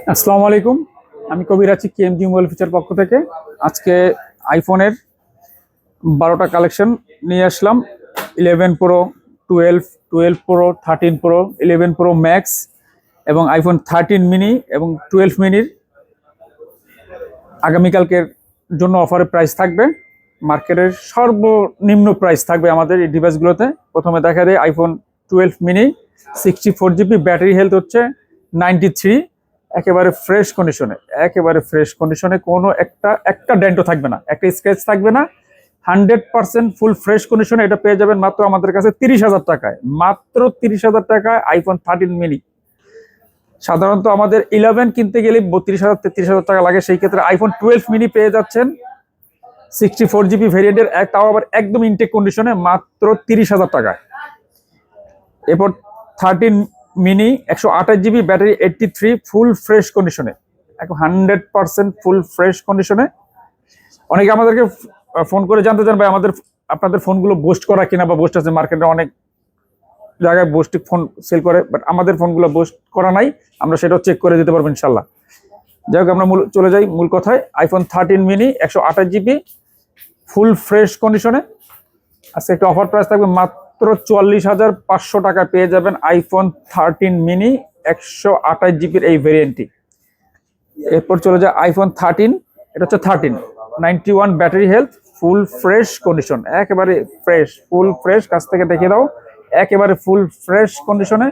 আসসালামু আলাইকুম। আমি কবির আছি কেএমজি মোবাইল ফিচার পক্ষ থেকে। আজকে আইফোনের বারোটা কালেকশন নিয়ে আসলাম। Eleven pro twelve twelve pro thirteen pro eleven pro max এবং আইফোন থার্টিন মিনি এবং টুয়েলভ মিনির আগামীকালকের জন্য অফারের প্রাইস থাকবে। মার্কেটের সর্বনিম্ন প্রাইস থাকবে আমাদের এই ডিভাইসগুলোতে প্রথমে দেখা দেয় iPhone twelve mini sixty four GB battery health হচ্ছে নাইনটি থ্রি একেবারে ফ্রেশ কন্ডিশনে একেবারে ফ্রেশ কন্ডিশনে কোনো একটা একটা ডেন্টও থাকবে না, একটা স্ক্র্যাচ থাকবে না। হান্ড্রেড পার্সেন্ট ফুল ফ্রেশ কন্ডিশনে এটা পেয়ে যাবেন মাত্র আমাদের কাছে তিরিশ হাজার টাকায়, মাত্র তিরিশ হাজার টাকায় আইফোন থার্টিন মিনি সাধারণত আমাদের ইলেভেন কিনতে গেলে বত্রিশ হাজার, তেত্রিশ হাজার টাকা লাগে, সেই ক্ষেত্রে আইফোন টুয়েলভ মিনি পেয়ে যাচ্ছেন। সিক্সটি ফোর জিবি ভেরিয়েন্টের তাও আবার একদম ইনটেক কন্ডিশনে মাত্র তিরিশ হাজার টাকায়। এরপর থার্টিন মিনি একশো আঠাশ GB battery eighty three full fresh কন্ডিশনে এখন হান্ড্রেড পার্সেন্ট ফুল ফ্রেশ কন্ডিশনে। অনেকে আমাদেরকে ফোন করে জানতে চান, ভাই, আমাদের আপনাদের ফোনগুলো বোস্ট করা কিনা বা বোস্ট আছে? মার্কেটে অনেক জায়গায় বোস্টিক ফোন সেল করে বাট আমাদের ফোনগুলো বোস্ট করা নাই। আমরা সেটাও চেক করে দিতে পারব ইনশাল্লাহ যাই হোক, আমরা মূল, চলে যাই মূল কথায়। আইফোন থার্টিন মিনি একশো আঠাশ জিবি ফুল ফ্রেশ কন্ডিশনে আজকে একটা অফার প্রাইস থাকবে মাত্র চুয়াল্লিশ হাজার পাঁচশো টাকা পেয়ে যাবেন আইফোন থার্টিন মিনি একশো আঠাশ জিবির এই ভেরিয়েন্টটি এরপর চলে যায় আইফোন থার্টিন এটা হচ্ছে thirteen ninety one battery health full fresh condition একেবারে ফ্রেশ ফুল ফ্রেশ কাছ থেকে দেখে দাও, একেবারে ফুল ফ্রেশ কন্ডিশনে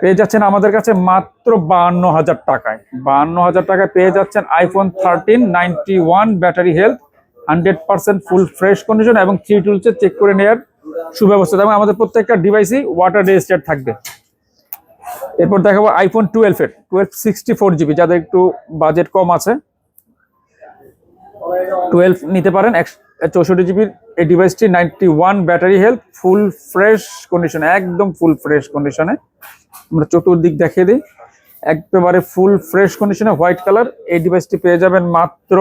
পেয়ে যাচ্ছেন আমাদের কাছে মাত্র বাহান্ন হাজার টাকায়। বাহান্ন হাজার টাকায় পেয়ে যাচ্ছেন iPhone thirteen ninety one battery health hundred percent full fresh condition এবং থ্রি টুলসে চেক করে নেওয়ার সুব্যবস্থা এবং আমাদের প্রত্যেকটা ডিভাইসই ওয়াটার রেজিস্টার্ড থাকবে। এরপর দেখাবো আইফোন টুয়েলভ এর টুয়েলভ সিক্সটি ফোর জিবি যাদের একটু বাজেট কম আছে। টুয়েলভ নিতে পারেন চৌষট্টি জিবির এই ডিভাইসটি ninety one battery health full fresh কন্ডিশনে একদম ফুল ফ্রেশ কন্ডিশনে আমরা চতুর্দিক দেখিয়ে দিই। একেবারে ফুল ফ্রেশ কন্ডিশনে হোয়াইট কালার এই ডিভাইসটি পেয়ে যাবেন মাত্র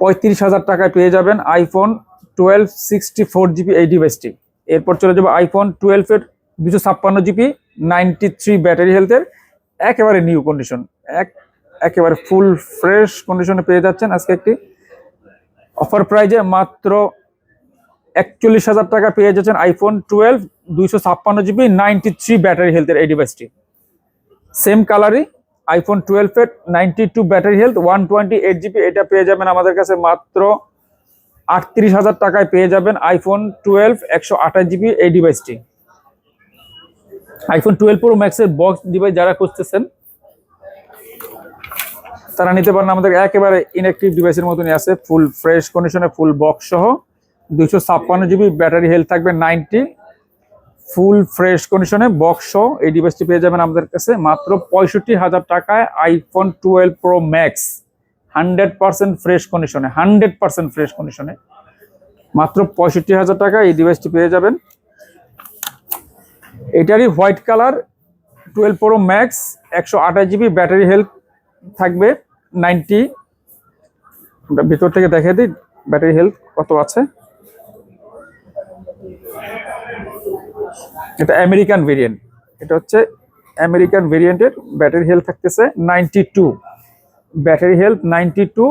পঁয়ত্রিশ হাজার টাকায় পেয়ে যাবেন iPhone twelve sixty four GB এই ডিভাইসটি এরপর চলে যাব আইফোন টুয়েলভের দুশো ছাপ্পান্ন জিবি নাইনটি থ্রি ব্যাটারি হেলথের একেবারে নিউ কন্ডিশন এক, একেবারে ফুল ফ্রেশ কন্ডিশনে পেয়ে যাচ্ছেন আজকে একটি। অফার প্রাইজে মাত্র একচল্লিশ হাজার টাকা পেয়ে যাচ্ছেন আইফোন টুয়েলভ দুইশো ছাপ্পান্ন জিবি নাইনটি থ্রি ব্যাটারি হেলথের এই ডিভাইসটি সেম কালারই আইফোন টুয়েলভ এর ninety two battery health one twenty eight GB এটা পেয়ে যাবেন আমাদের কাছে মাত্র আটত্রিশ হাজার টাকায় পেয়ে যাবেন আইফোন টুয়েলভ একশো আঠাশ জিবি এই ডিভাইসটি আইফোন টুয়েলভ প্রো ম্যাক্সের বক্স ডিভাইস যারা খুঁজতেছেন, তারা নিতে পারেন আমাদের একেবারে ইনঅ্যাক্টিভ ডিভাইসের মতনই আছে ফুল ফ্রেশ কন্ডিশনে ফুল বক্স সহ। দুইশো ছাপ্পান্ন জিবি ব্যাটারি হেলথ থাকবে নাইনটি ফুল ফ্রেশ কন্ডিশনে বক্স সহ এই ডিভাইসটি পেয়ে যাবেন আমাদের কাছে। মাত্র পঁয়ষট্টি হাজার টাকায় iPhone twelve pro max hundred percent fresh কন্ডিশনে হান্ড্রেড পার্সেন্ট ফ্রেশ কন্ডিশনে মাত্র পঁয়ষট্টি হাজার টাকা এই ডিভাইসটি পেয়ে যাবেন। এটারই white colour twelve pro max একশো আঠাশ জিবি ব্যাটারি হেলথ থাকবে নাইনটি ভিতর থেকে দেখে দিই ব্যাটারি হেলথ কত আছে। এটা আমেরিকান ভেরিয়েন্ট এটা হচ্ছে আমেরিকান ভেরিয়েন্টের ব্যাটারি হেলথ থাকতেছে ninety two battery health ninety two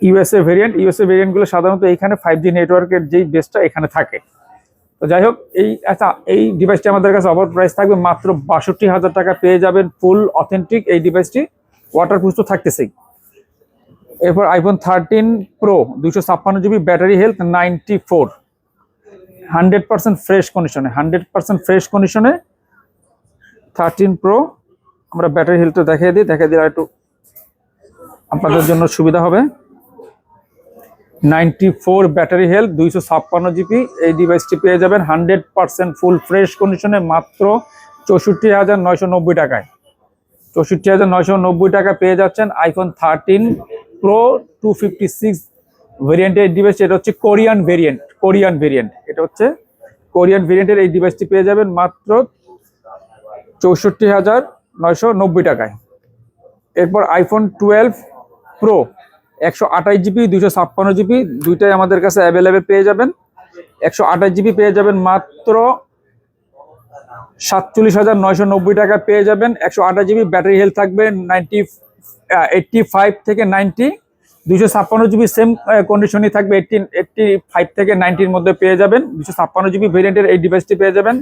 USA variant USA ভেরিয়েন্টগুলো সাধারণত এইখানে ফাইভ জি নেটওয়ার্কের যেই বেসটা এখানে থাকে। তো যাই হোক, এই আচ্ছা এই ডিভাইসটি আমাদের কাছে অফার প্রাইস থাকবে মাত্র বাষট্টি হাজার টাকা। পেয়ে যাবেন ফুল অথেন্টিক এই ডিভাইসটি ওয়াটারপ্রুফ তো থাকতেছেই। এরপর আইফোন থার্টিন প্রো দুশো ছাপ্পান্ন GB battery health ninety four hundred percent fresh কন্ডিশনে হান্ড্রেড পার্সেন্ট ফ্রেশ কন্ডিশনে থার্টিন প্রো আমরা ব্যাটারি হেলথটা দেখিয়ে দিই, দেখিয়ে দিলে একটু আপনাদের জন্য সুবিধা হবে। নাইনটি ফোর ব্যাটারি হেলথ দুইশো ছাপ্পান্ন জিবি এই ডিভাইসটি পেয়ে যাবেন হান্ড্রেড পার্সেন্ট ফুল ফ্রেশ কন্ডিশনে মাত্র চৌষট্টি হাজার নয়শো নব্বই টাকায়। চৌষট্টি হাজার নয়শো নব্বই টাকা পেয়ে যাচ্ছেন iPhone thirteen pro two fifty six ভেরিয়েন্টের ডিভাইস এটা হচ্ছে কোরিয়ান ভেরিয়েন্ট কোরিয়ান ভেরিয়েন্ট এটা হচ্ছে কোরিয়ান ভেরিয়েন্টের এই ডিভাইসটি পেয়ে যাবেন মাত্র চৌষট্টি হাজার নয়শো নব্বই টাকায়। এরপর আইফোন টুয়েলভ প্রো একশো আঠাশ জিবি দুশো ছাপ্পান্ন জিবি, দুইটাই আমাদের কাছে অ্যাভেলেবেল পেয়ে যাবেন। একশো আঠাশ জিবি পেয়ে যাবেন মাত্র সাতচল্লিশ হাজার নয়শো নব্বই টাকা পেয়ে যাবেন। একশো আঠাশ জিবি ব্যাটারি হেলথ থাকবে নাইনটি এইটটি ফাইভ থেকে নাইনটি দুশো ছাপ্পান্ন জিবি সেম কন্ডিশনই থাকবে এইটটি এইটটি ফাইভ থেকে নাইনটির মধ্যে পেয়ে যাবেন। দুশো ছাপ্পান্ন জিবি ভেরিয়েন্টের এই ডিভাইসটি পেয়ে যাবেন।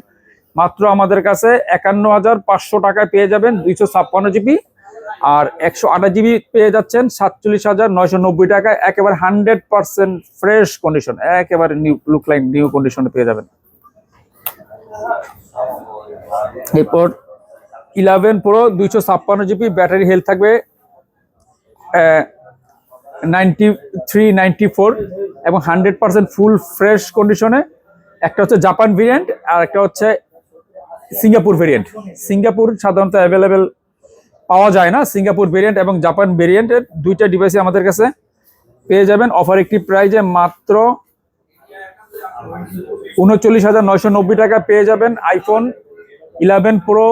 মাত্র আমাদের কাছে একান্ন হাজার পাঁচশো টাকায় পেয়ে যাবেন। দুইশো ছাপ্পান্ন জিবি আর একশো আঠাশ জিবি পেয়ে যাচ্ছেন সাতচল্লিশ হাজার নয়শো নব্বই টাকায়। একেবারে হান্ড্রেড পার্সেন্ট ফ্রেশ কন্ডিশন একেবারে নিউ লুক লাইক নিউ কন্ডিশনে পেয়ে যাবেন। এরপর ইলেভেন প্রো দুইশো ছাপ্পান্ন জিবি ব্যাটারি হেলথ থাকবে নাইনটি থ্রি নাইনটি ফোর এবং হান্ড্রেড পার্সেন্ট ফুল ফ্রেশ কন্ডিশনে একটা হচ্ছে জাপান ভেরিয়েন্ট আর একটা হচ্ছে সিঙ্গাপুর ভেরিয়েন্ট সিঙ্গাপুর সাধারণত অ্যাভেলেবেল পাওয়া যায় না। সিঙ্গাপুর ভেরিয়েন্ট এবং জাপান ভেরিয়েন্টের দুইটা ডিভাইসই আমাদের কাছে পেয়ে যাবেন। অফার একটি প্রাইজে মাত্র উনচল্লিশ হাজার নয়শো নব্বই টাকা পেয়ে যাবেন। আইফোন ইলেভেন প্রো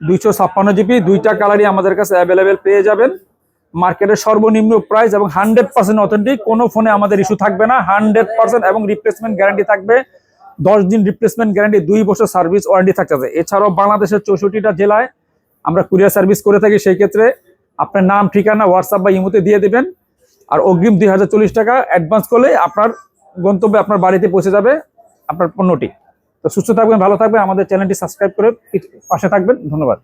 দুইশো ছাপ্পান্ন জিবি দুইটা কালারই আমাদের কাছে অ্যাভেলেবেল পেয়ে যাবেন। মার্কেটের সর্বনিম্ন প্রাইস এবং হান্ড্রেড পার্সেন্ট অথেন্টিক কোনো ফোনে আমাদের ইস্যু থাকবে না। হান্ড্রেড পার্সেন্ট এবং রিপ্লেসমেন্ট গ্যারান্টি থাকবে। দশ দিন রিপ্লেসমেন্ট গ্যারান্টি দুই বছর সার্ভিস ওয়ারেন্টি থাকতে এছাড়াও বাংলাদেশের চৌষট্টিটা জেলায় আমরা কুরিয়ার সার্ভিস করে থাকি, সেই ক্ষেত্রে আপনার নাম, ঠিকানা হোয়াটসঅ্যাপ বা ইমোতে দিয়ে দেবেন। আর অগ্রিম দুই হাজার চল্লিশ টাকা অ্যাডভান্স করলে আপনার গন্তব্যে আপনার বাড়িতে পৌঁছে যাবে আপনার পণ্যটি। তো সুস্থ থাকবেন, ভালো থাকবেন, আমাদের চ্যানেলটি সাবস্ক্রাইব করে পাশে থাকবেন। ধন্যবাদ।